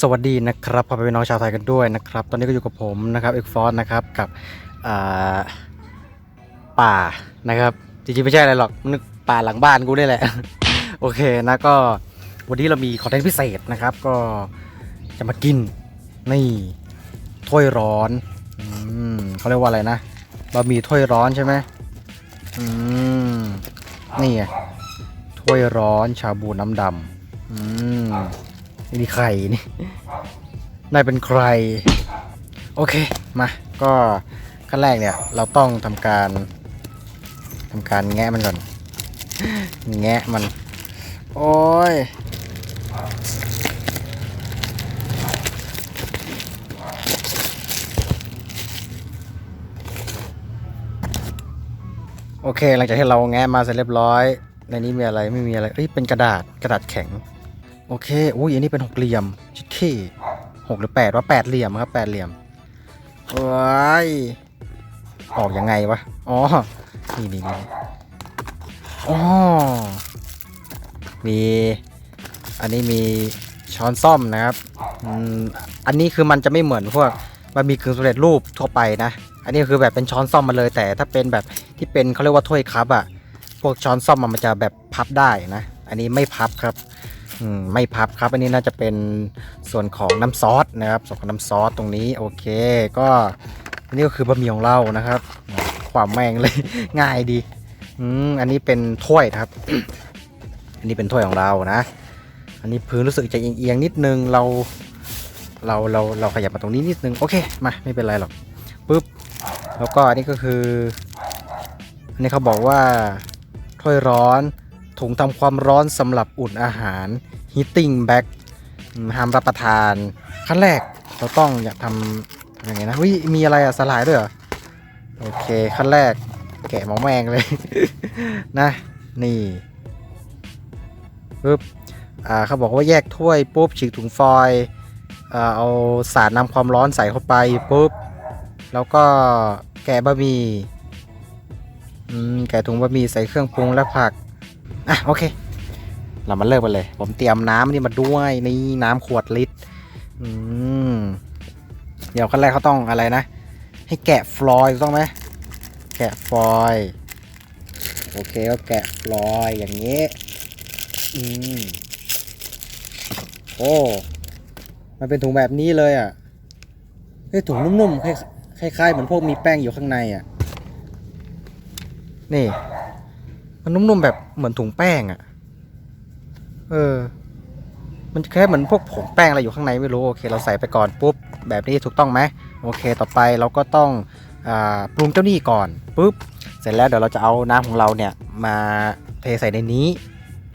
สวัสดีนะครับพ่อพี่น้องชาวไทยกันด้วยนะครับ ตอนนี้ก็อยู่กับผมนะครับเอกฟอสนะครับกับป่านะครับจริงๆไม่ใช่อะไรหรอกนึกป่าหลังบ้านกูนี่แหละ โอเคนะก็วันนี้เรามีคอนเทนต์พิเศษนะครับ ก็จะมากินนี่ถ้วยร้อนอืมเขาเรียกว่าอะไรนะบะหมี่ถ้วยร้อนใช่ไหมอืมนี่ไงถ้วยร้อนชาบูน้ำดำอืม มีใครนี่นายเป็นใคร โอเค มา ก็ขั้นแรกเนี่ย เราต้องทำการทำการแงะมันก่อน แงะมัน โอ้ยโอเค หลังจากที่เราแงะมาเสร็จเรียบร้อย ในนี้มีอะไรไม่มีอะไรเอ้ยเป็นกระดาษกระดาษแข็ง โอเคอุ้ยอันนี้เป็นหกเหลี่ยมชิดเท่หกหรือแปดว่าแปดเหลี่ยมครับแปดเหลี่ยมว้ายออกยังไงวะอ๋อนี่นี่นี่อ๋อมีอันนี้มีช้อนซ่อมนะครับอืมอันนี้คือมันจะไม่เหมือนพวกมันมีกึ่งสำเร็จรูปทั่วไปนะ อันนี้คือแบบเป็นช้อนซ่อมมาเลย แต่ถ้าเป็นแบบที่เป็นเขาเรียกว่าถ้วยคัพอะพวกช้อนซ่อมมันจะแบบพับได้นะ อันนี้ไม่พับครับ ไม่พับครับอันนี้น่าจะเป็นส่วนของน้ำซอสนะครับส่วนของน้ำซอสตรงนี้โอเค ก็นนี้ก็คือบะหมี่ของเรานะครับ ความแม่งเลยง่ายดีอืมอันนี้เป็นถ้วยครับ อันนี้เป็นถ้วยของเรานะ อันนี้พื้นรู้สึกจะเอียงๆนิดนึงเรา เราเราเราขยับมาตรงนี้นิดนึงโอเคมาไม่เป็นไรหรอกปุ๊บแล้วก็อันนี้ก็คืออันนี้เขาบอกว่าถ้วยร้อน ถุงทำความร้อนสำหรับอุ่นอาหาร heating bag ห้ามรับประทาน ขั้นแรกเราต้องอยากทำยังไงนะวิมีอะไรอะสลายด้วยเหรอ โอเค ขั้นแรกแกะหมอแมงเลย นะ นี่ปุ๊บอ่าเขาบอกว่าแยกถ้วยปุ๊บฉีกถุงฟอยอ่าเอาสารนำความร้อนใส่เข้าไปปุ๊บ แล้วก็แกะบะหมี่อืมแกะถุงบะหมี่ใส่เครื่องปรุงและผัก อะโอเค เรามาเริ่มกันเลย ผมเตรียมน้ำนี่มาด้วยนี่น้ำขวดลิตรอืมเดี๋ยวขั้นแรกเขาต้องอะไรนะ ให้แกะฟลอยด์ต้องไหมแกะฟลอยโอเคก็แกะฟลอยอย่างนี้อืมโอ้มันเป็นถุงแบบนี้เลยอะเฮ้ยถุงนุ่มๆคล้ายๆเหมือนพวกมีแป้งอยู่ข้างในอะ นี่ มันนุ่มๆแบบเหมือนถุงแป้งอะ่ะ เออ มันแค่เหมือนพวกผงแป้งอะไรอยู่ข้างในไม่รู้โอเค เราใส่ไปก่อนปุ๊บแบบนี้ถูกต้องไหมโอเค ต่อไปเราก็ต้องอปรุงเจ้านี่ก่อนปุ๊บเสร็จแล้วเดี๋ยวเราจะเอาน้ำของเราเนี่ยมาเทใส่ในนี้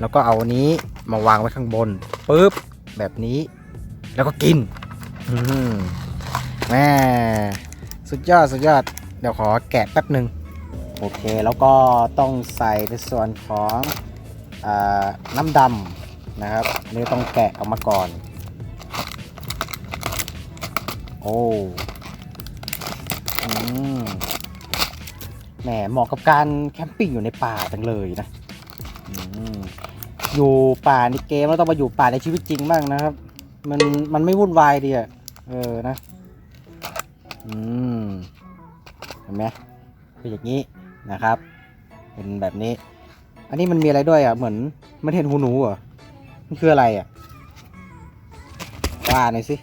แล้วก็เอาอันนี้มาวางไว้ข้างบนปุ๊บแบบนี้ แล้วก็กินอืมแม่สุดยอดสุดยอด เดี๋ยวขอแกะแป๊บหนึ่ง โอเคแล้วก็ต้องใส่ในส่วนของอน้ำดำนะครับนี่ต้องแกะออกมาก่อน โอ้แหมเหมาะกับการแคมปิ้งอยู่ในป่าจังเลยนะออยู่ป่าในเกมแล้วต้องมาอยู่ป่าในชีวิตจริงบ้างนะครับ มันมันไม่วุ่นวายดีอะเออนะ อืมเห็นไหมเป็นอย่างนี้ นะครับ เป็นแบบนี้ อันนี้มันมีอะไรด้วยอะเหมือนมันเห็นหูหนูเหรอมันคืออะไรอะว่าหน่อยสิ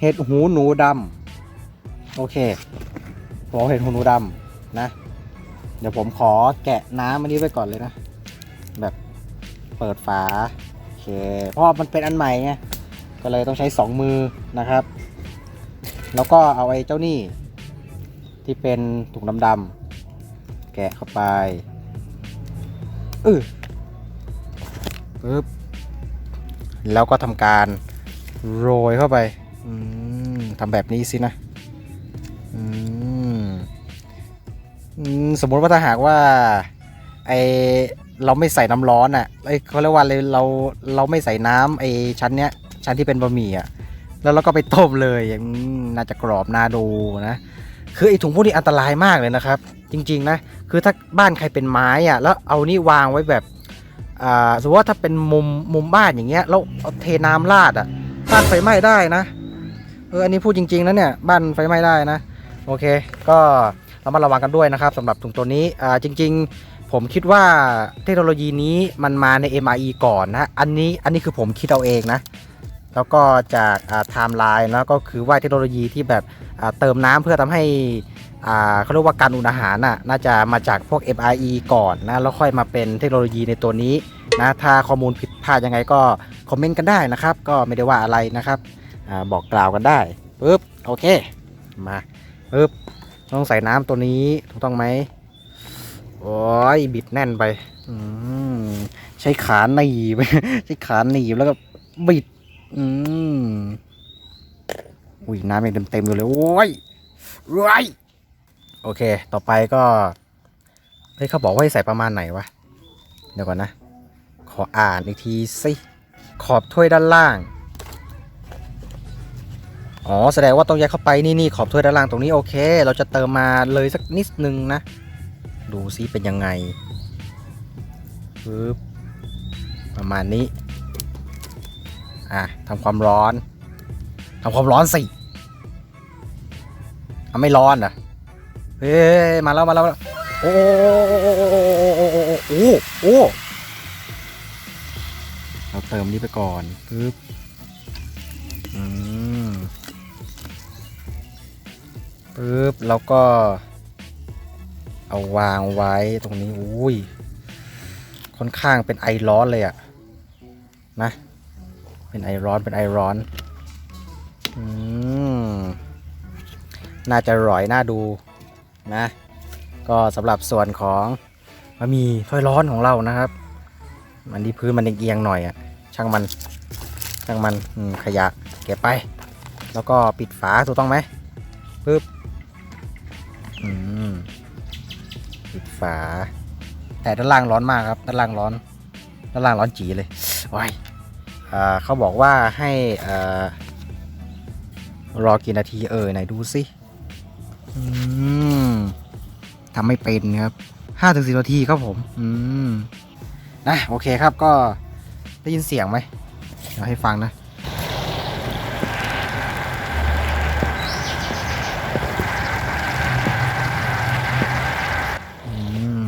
เห็ดหูหนูดำโอเคบอกเห็ดหูหนูดำนะ เดี๋ยวผมขอแกะน้ำอันนี้ไว้ก่อนเลยนะ แบบเปิดฝาโอเคเพราะมันเป็นอันใหม่ไงก็เลยต้องใช้สองมือนะครับ แล้วก็เอาไอ้เจ้านี่ ที่เป็นถุงดำๆแกะเข้าไปอือปึ๊บแล้วก็ทำการโรยเข้าไปทำแบบนี้สินะสมมติว่าถ้าหากว่าไอเราไม่ใส่น้ำร้อนอะไอเขาเรียกว่าเลยเราเราไม่ใส่น้ำไอชั้นเนี้ยชั้นที่เป็นบะหมี่อะแล้วเราก็ไปต้มเลยน่าจะกรอบน่าดูนะ คือไอ้ถุงพวกนี้อันตรายมากเลยนะครับ จริง ๆ นะ คือถ้าบ้านใครเป็นไม้อะแล้วเอานี่วางไว้แบบอ่าสมมติว่าถ้าเป็นมุมมุมบ้านอย่างเงี้ยแล้วเอาเทน้ำราดอะบ้านไฟไหม้ได้นะเอออันนี้พูดจริงๆนะเนี่ยบ้านไฟไหม้ได้นะ โอเค ก็เรามาระวังกันด้วยนะครับสำหรับตรงตัวนี้อ่าจริง ๆ ผมคิดว่าเทคโนโลยีนี้มันมาใน MRE ก่อนนะ อันนี้อันนี้คือผมคิดเอาเองนะ แล้วก็จากไทม์ไลน์แล้วก็คือว่าเทคโนโลยีที่แบบเติมน้ำเพื่อทำให้เขาเรียกว่าการอุ่นอาหารน่ะน่าจะมาจากพวก MRE ก่อนนะแล้วค่อยมาเป็นเทคโนโลยีในตัวนี้นะถ้าข้อมูลผิดพลาดยังไงก็คอมเมนต์กันได้นะครับ ก็ไม่ได้ว่าอะไรนะครับอบอกกล่าวกันได้ปึ๊บโอเคมาปึ๊บต้องใส่น้ำตัวนี้ถูกต้องไหมโอ้ยบิดแน่นไปอืมใช้ขาหนีบใช้ขาหนีบแล้วก็บิด อืมอุ้ยน้ำยังเต็มๆอยู่เลย โอ้ยรวยโอเค ต่อไปก็เฮ้ยเขาบอกว่าให้ใส่ประมาณไหนวะ เดี๋ยวก่อนนะ ขออ่านอีกทีสิ ขอบถ้วยด้านล่าง อ๋อ แสดงว่าต้องแยกเข้าไปนี่นี่ขอบถ้วยด้านล่างตรงนี้โอเค เราจะเติมมาเลยสักนิดนึงนะ ดูซิเป็นยังไงปึ๊บประมาณนี้ อะทำความร้อนทำความร้อนสิเอาไม่ร้อนเหรอเฮ้ยมาแล้วมาแล้วโอ้โอ้โอ้โอ้โอ้เราเติมนี้ไปก่อนปึ๊บอืมปึ๊บแล้วก็ เอาวางไว้ตรงนี้อุ้ยค่อนข้างเป็นไอร้อนเลยอะนะ เป็นไอร้อนเป็นไอร้อนอืมน่าจะร่อยน่าดูนะ ก็สำหรับส่วนของบะหมี่ถ้วยร้อนของเรานะครับ มันที่พื้นมันเอียงๆหน่อยอะช่างมันช่างมันมขยะเก็บไป แล้วก็ปิดฝาถูกต้องไหมปึ๊บปิดฝา แต่ด้านล่างร้อนมากครับ ด้านล่างร้อน ด้านล่างร้อนจีเลยว้าย เขาบอกว่าให้อรอกี่นาทีเออไหนดูสิทำไม่เป็นครับห้าถึงสินาทีครับผม อืมนะโอเคครับก็ได้ยินเสียงไหมเดี๋ยวให้ฟังนะอืม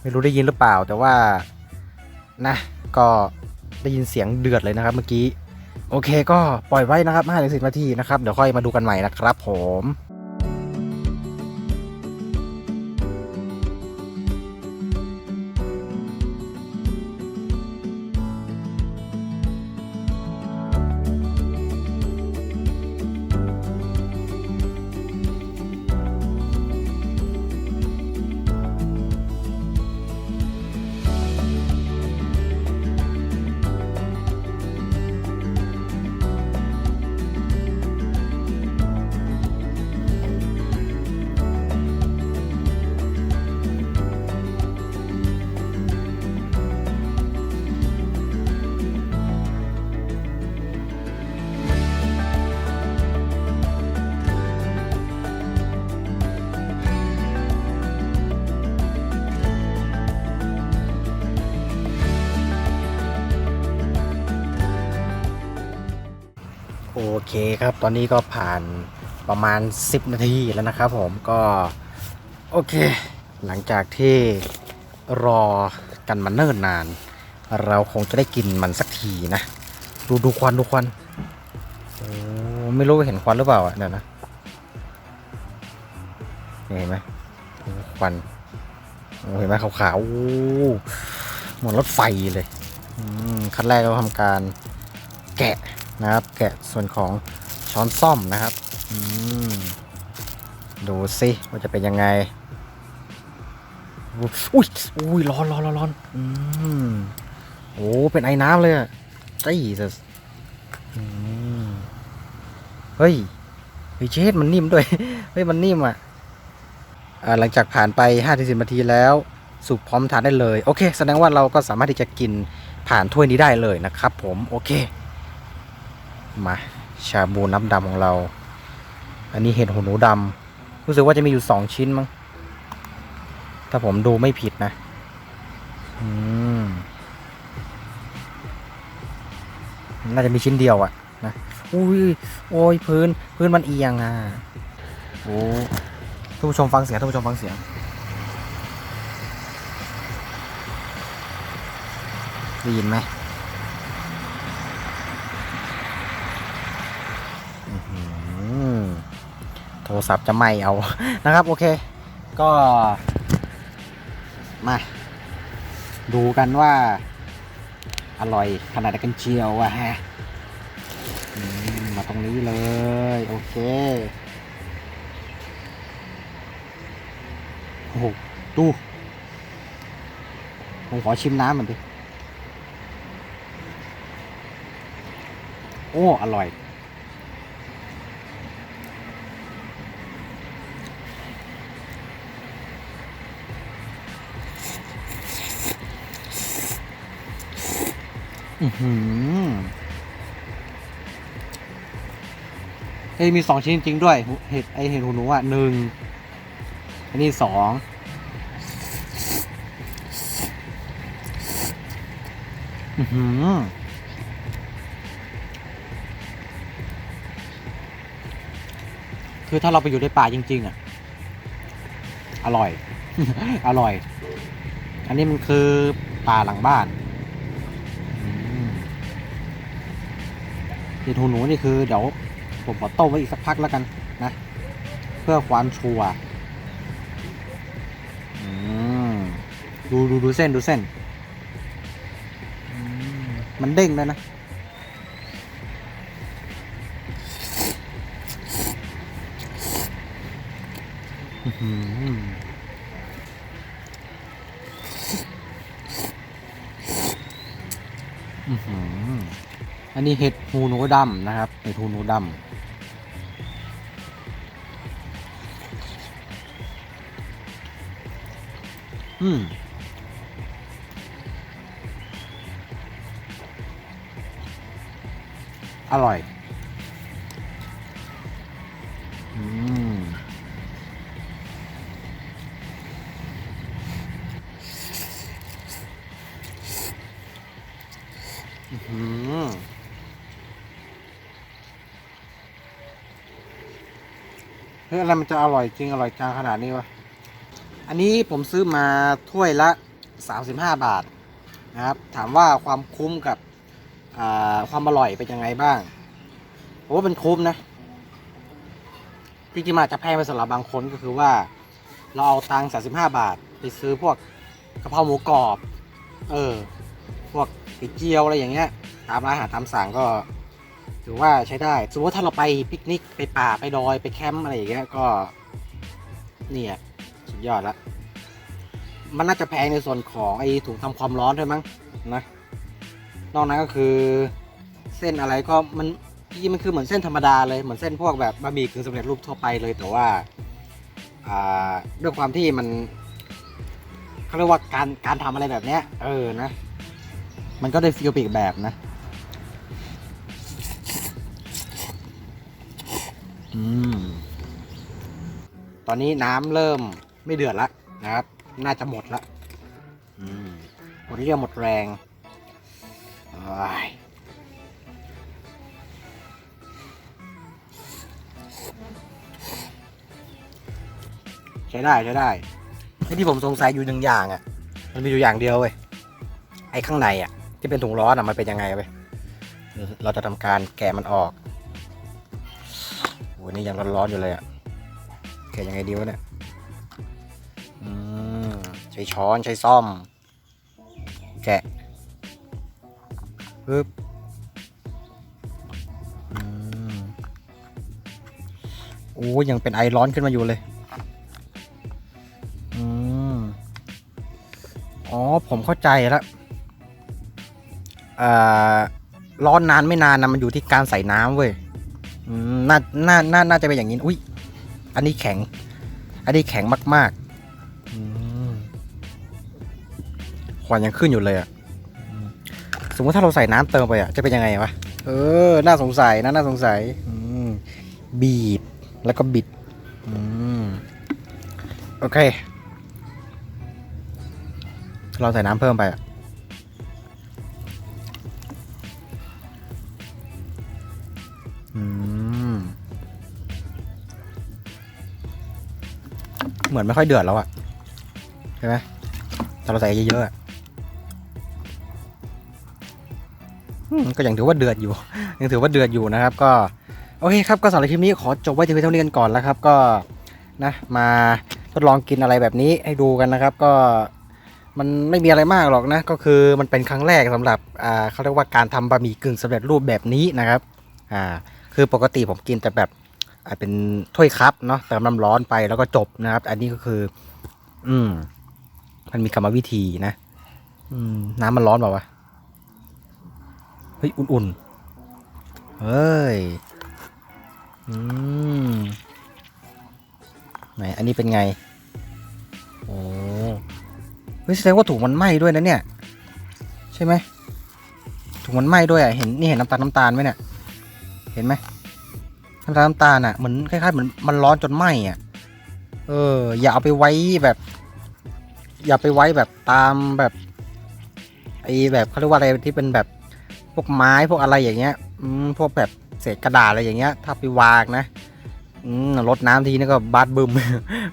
ไม่รู้ได้ยินหรือเปล่าแต่ว่านะก็ ได้ยินเสียงเดือดเลยนะครับเมื่อกี้ โอเคก็ปล่อยไว้นะครับ5ถึงสินาทีนะครับ เดี๋ยวค่อยมาดูกันใหม่นะครับผม เคครับ ตอนนี้ก็ผ่านประมาณ 10 นาทีแล้วนะครับผมก็ โอเค หลังจากที่รอกันมาเนิ่นนาน เราคงจะได้กินมันสักทีนะ ดูดูควันดูควันโอ้ไม่รู้เห็นควันหรือเปล่าเดี๋ยวนะเห็นไหมควันเห็นไหมขาวๆเหมือนรถไฟเลย ขั้นแรกเราทำการแกะ นะครับ แกะส่วนของช้อนซ่อมนะครับดูสิว่าจะเป็นยังไง อุ้ยอุ้ยร้อนร้อนร้อนร้อนอืมโอ้เป็นไอ้น้ำเลยอะจี้สอืมเฮ้ยเฮ้ยเชดมันนิ่มด้วย เฮ้ย มันนิ่มอะอ่าหลังจากผ่านไป5ถึง10นาทีแล้วสุกพร้อมทานได้เลย โอเค แสดงว่าเราก็สามารถที่จะกินผ่านถ้วยนี้ได้เลยนะครับผม โอเค มาชาบูน้ำดำของเรา อันนี้เห็ดหูหนูดำรู้สึกว่าจะมีอยู่สองชิ้นมั้ง ถ้าผมดูไม่ผิดนะ อืม น่าจะมีชิ้นเดียวอะนะ อุ้ย โอ้ยพื้น พื้นมันเอียงอะ โอ้ท่านผู้ชมฟังเสียงท่านผู้ชมฟังเสียง ได้ยินไหมอื้อหือโทร ศัพท์จะไหม่เอานะครับ โอเค ก็ มา ดูกันว่า อร่อยขนาดกันเชียววะฮะมมาตรงนี้เลย โอเคโอ้โหดูผมขอชิมน้ำมันดิ โอ้ อร่อย อือหือเฮ้ยมีสองชิ้นจริงด้วย เห็ดไอเห็ดหูหนูอะหนึ่งอันนี้สองอือหือคือถ้าเราไปอยู่ในป่าจริง ๆ อะ อร่อย อร่อย อันนี้มันคือป่าหลังบ้าน เห็ดหูหนูนี่คือเดี๋ยวผมขอต้มไว้อีกสักพักแล้วกันนะ เพื่อความชัวร์ดูดูดูเส้นดูเส้นมมันเด้งเลยนะ อื้อหือ อันนี้เห็ดหูหนูดำนะครับ เห็ดหูหนูดำอืมอร่อย อะไรมันจะอร่อยจริงอร่อยจังขนาดนี้วะ อันนี้ผมซื้อมาถ้วยละ 35 บาทนะครับ ถามว่าความคุ้มกับความอร่อยเป็นยังไงบ้างผมว่าเป็นคุ้มนะจริงๆมันอาจจะแพงไปสำหรับบางคนก็คือว่า เราเอาตังค์35บาท ไปซื้อพวกกะเพราหมูกรอบ เออ พวกไข่เจียวอะไรอย่างเงี้ย ตามร้านอาหารตามสั่งก็ ถือว่าใช้ได้สมมติถ้าเราไปปิกนิกไปป่าไปดอยไปแคมป์อะไรอย่างเงี้ยก็เนี่ยสุดยอดละมันน่าจะแพงในส่วนของไอ้ถุงทำความร้อนด้วยมั้งนะนอกนั้นก็คือเส้นอะไรก็มันจริงๆมันคือเหมือนเส้นธรรมดาเลยเหมือนเส้นพวกแบบบะหมี่กึ่งสำเร็จรูปทั่วไปเลยแต่ว่าอ่าด้วยความที่มันเขาเรียกว่าการการทำอะไรแบบเนี้ยเออนะ มันก็ได้ฟีลปอีกแบบนะ อืมตอนนี้น้ำเริ่มไม่เดือดละนะครับ น่าจะหมดละอืมหมดเรี่ยวหมดแรงโอ้ยใช้ได้ใช้ได้ไอ้ที่ผมสงสัยอยู่หนึ่งอย่างอะ มันมีอยู่อย่างเดียวเว้ยไอ้ข้างในอะ ที่เป็นถุงร้อนอะมันเป็นยังไงเว้ยเดี๋ยวเราจะทำการแกะมันออก โอ้ยนี่ยังร้อนๆอยู่เลยอะ่ะแกะยังไงดีวะเนี่ยอืมใช้ช้อนใช้ซ่อม แกะปึ๊บอืมโอ้ยยังเป็นไอร้อนขึ้นมาอยู่เลย อืม อ๋อ ผมเข้าใจแล้วอ่า ร้อนนานไม่นานนะมันอยู่ที่การใส่น้ำเว้ย น่าน่าน่าน่าจะเป็นอย่างนี้อุ้ยอันนี้แข็ง อันนี้แข็งมากๆอืมควันยังขึ้นอยู่เลยอะอืมสมมติถ้าเราใส่น้ำเติมไปอะจะเป็นยังไงวะเออ น่าสงสัยนะน่าสงสัยอืมบีบแล้วก็บิดอืมโอเค เราใส่น้ำเพิ่มไปอะ เหมือนไม่ค่อยเดือดแล้วอะใช่ไหมแต่เราใส่เยอะๆอะก็ยังถือว่าเดือดอยู่ ยังถือว่าเดือดอยู่นะครับ ก็โอเคครับก็สำหรับคลิปนี้ขอจบไว้ที่เท่านี้กันก่อนแล้วครับ ก็นะมาทดลองกินอะไรแบบนี้ให้ดูกันนะครับ ก็มันไม่มีอะไรมากหรอกนะ ก็คือมันเป็นครั้งแรกสำหรับอ่าเขาเรียกว่าการทำบะหมี่กึ่งสำเร็จรูปแบบนี้นะครับอ่าคือปกติผมกินแต่แบบ เป็นถ้วยคัพเนาะเติมน้ำร้อนไปแล้วก็จบนะครับ อันนี้ก็คือ อืม มันมีกรรมวิธีนะอืม น้ำมันร้อนเปล่าวะเฮ้ยอุ่นๆเฮ้ยอืมไหนอันนี้เป็นไงโอ้เฮ้ยแสดงว่าถุงมันไหม้ด้วยนะเนี่ย ใช่ไหมถุงมันไหม้ด้วยอะเห็นนี่เห็นน้ำตาลน้ำตาลไหมเนี่ย เห็นไหม น้ำตาลน้ำตาลอะเหมือนคล้ายๆเหมือนมันร้อนจนไหม้อะ เออ อย่าเอาไปไว้แบบ อย่าไปไว้แบบตามแบบไอ้แบบเขาเรียกว่าอะไรที่เป็นแบบพวกไม้พวกอะไรอย่างเงี้ย อืมพวกแบบเศษกระดาษอะไรอย่างเงี้ย ถ้าไปวางนะอืมรดน้ำทีนี่ก็บาดบึม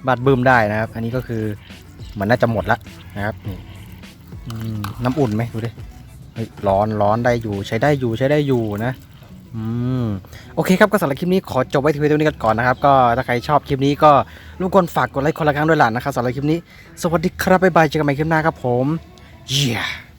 บาดบึมได้นะครับ อันนี้ก็คือเหมือนน่าจะหมดละนะครับนี่อืมน้ำอุ่นไหมดูดิร้อนร้อนได้อยู่ใช้ได้อยู่ใช้ได้อยู่นะ อืม โอเคครับก็สำหรับคลิปนี้ขอจบไว้ที่เพียงเท่านี้กันก่อนนะครับก็ถ้าใครชอบคลิปนี้ก็รบกวนฝากกดไลค์คนละครั้งด้วยล่ะนะครับสำหรับคลิปนี้ สวัสดีครับบ๊ายบายเจอกันใหม่คลิปหน้าครับผมเย้